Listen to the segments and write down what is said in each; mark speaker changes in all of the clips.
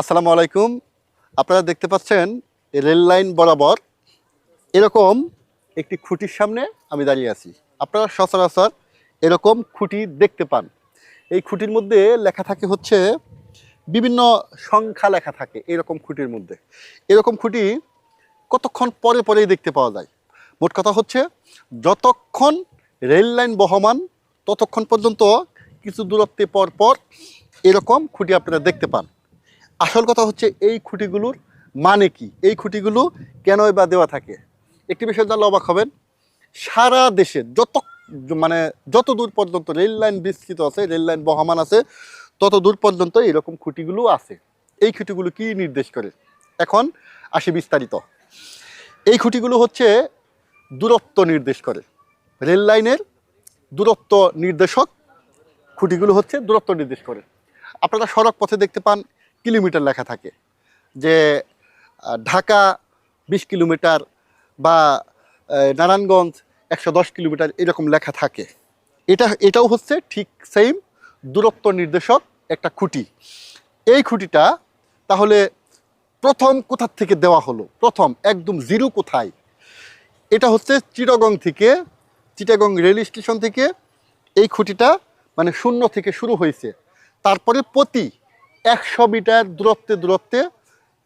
Speaker 1: আসসালামু আলাইকুম। আপনারা দেখতে পাচ্ছেন রেল লাইন বরাবর এরকম একটি খুঁটির সামনে আমি দাঁড়িয়ে আছি। আপনারা সচরাচর এরকম খুঁটি দেখতে পান। এই খুঁটির মধ্যে লেখা থাকে হচ্ছে, বিভিন্ন সংখ্যা লেখা থাকে এরকম খুঁটির মধ্যে। এরকম খুঁটি কতক্ষণ পরে পরেই দেখতে পাওয়া যায়? মোট কথা হচ্ছে, যতক্ষণ রেল লাইন বহমান, ততক্ষণ পর্যন্ত কিছু দূরত্বে পর পর এরকম খুঁটি আপনারা দেখতে পান। আসল কথা হচ্ছে এই খুঁটিগুলোর মানে কি? এই খুঁটিগুলো কেনই বা দেওয়া থাকে? একটি বিষয় জানলে অবাক হবেন। সারা দেশে যত মানে যত দূর পর্যন্ত রেল লাইন বিস্তৃত আছে, রেল লাইন বহমান আছে, তত দূর পর্যন্ত এরকম খুঁটিগুলো আছে। এই খুঁটিগুলো কি নির্দেশ করে? এখন আসি বিস্তারিত। এই খুঁটিগুলো হচ্ছে দূরত্ব নির্দেশ করে। রেল লাইনের দূরত্ব নির্দেশক খুঁটিগুলো হচ্ছে দূরত্ব নির্দেশ করে। আপনারা সড়ক পথে দেখতে পান কিলোমিটার লেখা থাকে। যে ঢাকা বিশ কিলোমিটার বা নারায়ণগঞ্জ একশো দশ কিলোমিটার এরকম লেখা থাকে। এটা, এটাও হচ্ছে ঠিক সেম দূরত্ব নির্দেশক একটা খুঁটি। এই খুঁটিটা তাহলে প্রথম কোথার থেকে দেওয়া হলো? প্রথম, একদম জিরো কোথায়? এটা হচ্ছে চিটাগং থেকে, চিটাগং রেল স্টেশন থেকে। এই খুঁটিটা মানে শূন্য থেকে শুরু হয়েছে। তারপরে প্রতি একশো মিটার দূরত্বে দূরত্বে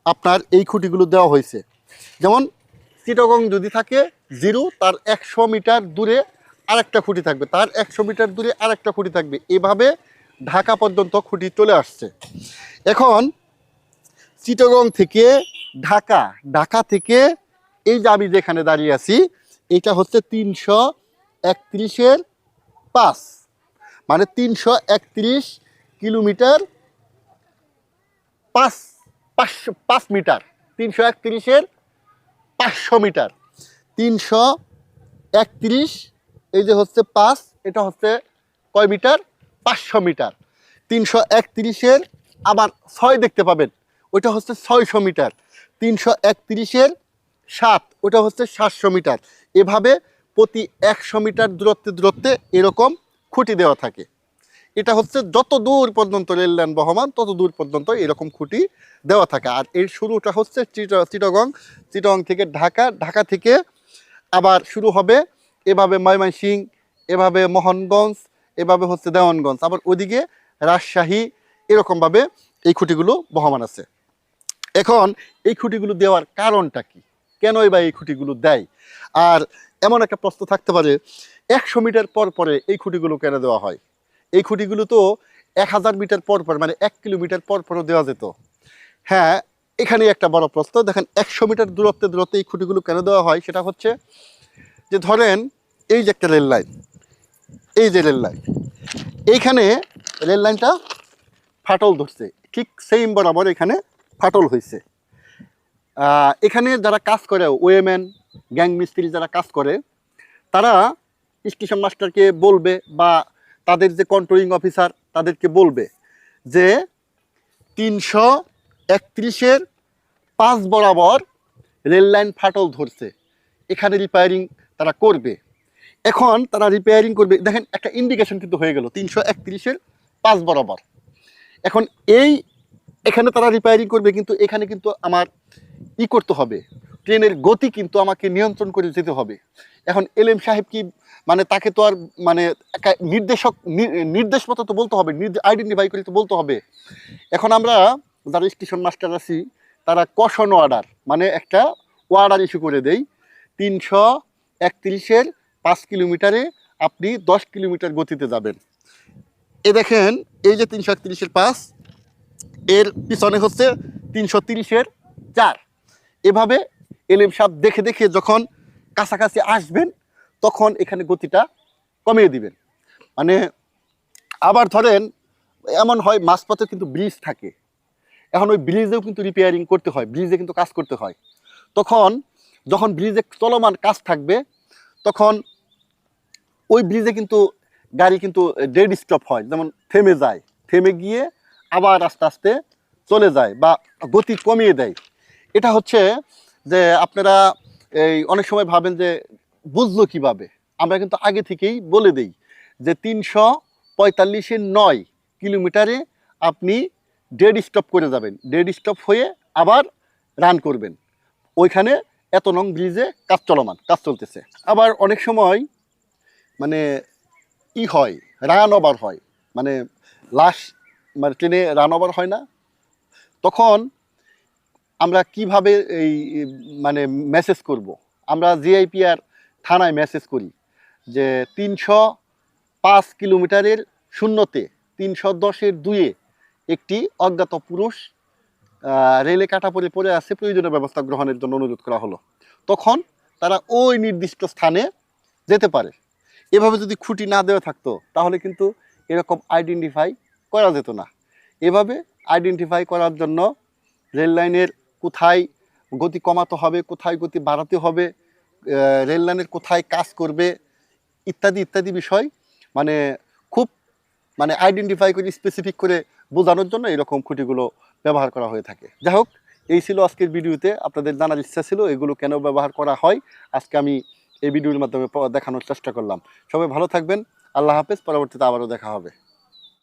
Speaker 1: আপনার এই খুঁটিগুলো দেওয়া হয়েছে। যেমন চিটাগং যদি থাকে, জিরো, তার একশো মিটার দূরে আরেকটা খুঁটি থাকবে, তার একশো মিটার দূরে আরেকটা খুঁটি থাকবে। এভাবে ঢাকা পর্যন্ত খুঁটি চলে আসছে। এখন চিটাগং থেকে ঢাকা ঢাকা থেকে এই যে আমি যেখানে দাঁড়িয়ে আছি, এটা হচ্ছে তিনশো একত্রিশের পাঁচ মানে তিনশো একত্রিশ কিলোমিটার পাঁচ, পাঁচশো, পাঁচ মিটার। তিনশো একত্রিশের পাঁচশো মিটার। তিনশো একত্রিশ, এই যে হচ্ছে পাঁচ, এটা হচ্ছে কয় মিটার? পাঁচশো মিটার। তিনশো একত্রিশের আবার ছয় দেখতে পাবেন, ওইটা হচ্ছে ছয়শো মিটার। তিনশো একত্রিশের সাত ওটা হচ্ছে সাতশো মিটার। এভাবে প্রতি একশো মিটার দূরত্বে দূরত্বে এরকম খুঁটি দেওয়া থাকে। এটা হচ্ছে যত দূর পর্যন্ত রেল লাইন বহমান, তত দূর পর্যন্ত এরকম খুঁটি দেওয়া থাকে। আর এর শুরুটা হচ্ছে চিটা- চিটাগং চিটাগং থেকে ঢাকা ঢাকা থেকে আবার শুরু হবে এভাবে ময়মনসিং এভাবে মোহনগঞ্জ, এভাবে হচ্ছে দেওয়ানগঞ্জ। আবার ওদিকে রাজশাহী, এরকমভাবে এই খুঁটিগুলো বহমান আছে। এখন এই খুঁটিগুলো দেওয়ার কারণটা কি? কেনই বা এই খুঁটিগুলো দেয়? আর এমন একটা প্রশ্ন থাকতে পারে, একশো মিটার পর পরে এই খুঁটিগুলো কেন দেওয়া হয়? এই খুঁটিগুলো তো এক হাজার মিটার পর পর মানে এক কিলোমিটার পর পরও দেওয়া যেত। হ্যাঁ এখানে একটা বড় প্রশ্ন। দেখেন, একশো মিটার দূরত্বে দূরত্বে এই খুঁটিগুলো কেন দেওয়া হয়? সেটা হচ্ছে যে ধরেন, এই যে একটা রেল লাইন, এই যে রেল লাইন, এইখানে রেল লাইনটা ফাটল ধরছে। ঠিক সেম বরাবর এখানে ফাটল হয়েছে এখানে যারা কাজ করে ওয়েম্যান গ্যাং মিস্ত্রি যারা কাজ করে, তারা স্টেশন মাস্টারকে বলবে বা তাদের যে কন্ট্রোলিং অফিসার তাদেরকে বলবে যে তিনশো একত্রিশের পাঁচ বরাবর রেল লাইন ফাটল ধরছে। এখানে রিপেয়ারিং তারা করবে। এখন তারা রিপেয়ারিং করবে। দেখেন একটা ইন্ডিকেশন কিন্তু হয়ে গেল, তিনশো একত্রিশের পাঁচ বরাবর। এখন এই এখানে তারা রিপেয়ারিং করবে, কিন্তু এখানে কিন্তু আমার ই করতে হবে। ট্রেনের গতি কিন্তু আমাকে নিয়ন্ত্রণ করে যেতে হবে। এখন এলএম সাহেব কি মানে তাকে তো আর মানে নির্দেশক নির্দেশ মতো তো বলতে হবে আইডেন্টিফাই করে তো বলতে হবে। এখন আমরা যারা স্টেশন মাস্টার আছি, তারা কশন অর্ডার মানে একটা অর্ডার ইস্যু করে দেই। তিনশো একত্রিশের পাঁচ কিলোমিটারে আপনি দশ কিলোমিটার গতিতে যাবেন। এ দেখেন, এই যে তিনশো একত্রিশের পাঁচ, এর পিছনে হচ্ছে তিনশো তিরিশের চার। এভাবে এলএম সাপ দেখে দেখে যখন কাছাকাছি আসবেন, তখন এখানে গতিটা কমিয়ে দিবেন। মানে আবার ধরেন, এমন হয় মাঝপথে কিন্তু ব্রিজ থাকে। এখন ওই ব্রিজেও কিন্তু রিপেয়ারিং করতে হয়, ব্রিজে কিন্তু কাজ করতে হয়। তখন যখন ব্রিজে চলমান কাজ থাকবে, তখন ওই ব্রিজে কিন্তু গাড়ি কিন্তু ডেড স্টপ হয়, যেমন থেমে যায়। থেমে গিয়ে আবার আস্তে আস্তে চলে যায় বা গতি কমিয়ে দেয়। এটা হচ্ছে যে আপনারা এই অনেক সময় ভাবেন যে বুঝলো কীভাবে? আমরা কিন্তু আগে থেকেই বলে দেই যে তিনশো পঁয়তাল্লিশের নয় কিলোমিটারে আপনি ডেড স্টপ করে যাবেন। ডেড স্টপ হয়ে আবার রান করবেন। ওইখানে এত নং ব্রিজে কাজ চলমান, কাজ চলতেছে। আবার অনেক সময় মানে ই হয় রান ওভার হয়। মানে লাশ মানে ট্রেনে রান ওভার হয় না। তখন আমরা কীভাবে এই মানে মেসেজ করব। আমরা জিআইপিআর থানায় মেসেজ করি যে তিনশো পাঁচ কিলোমিটারের শূন্যতে, তিনশো দশের দুয়ে একটি অজ্ঞাত পুরুষ রেলে কাটা পড়ে পড়ে আছে, প্রয়োজনীয় ব্যবস্থা গ্রহণের জন্য অনুরোধ করা হলো। তখন তারা ওই নির্দিষ্ট স্থানে যেতে পারে। এভাবে যদি খুঁটি না দেওয়া থাকতো, তাহলে কিন্তু এরকম আইডেন্টিফাই করা যেত না। এভাবে আইডেন্টিফাই করার জন্য রেল লাইনের কোথায় গতি কমাতে হবে, কোথায় গতি বাড়াতে হবে রেল লাইনের কোথায় কাজ করবে, ইত্যাদি ইত্যাদি বিষয় মানে খুব মানে আইডেন্টিফাই করে স্পেসিফিক করে বোঝানোর জন্য এরকম খুঁটিগুলো ব্যবহার করা হয়ে থাকে। যাই হোক, এই ছিল আজকের ভিডিওতে। আপনাদের জানার ইচ্ছা ছিল এগুলো কেন ব্যবহার করা হয়। আজকে আমি এই ভিডিওর মাধ্যমে দেখানোর চেষ্টা করলাম। সবাই ভালো থাকবেন। আল্লাহ হাফেজ। পরবর্তীতে আবারও দেখা হবে।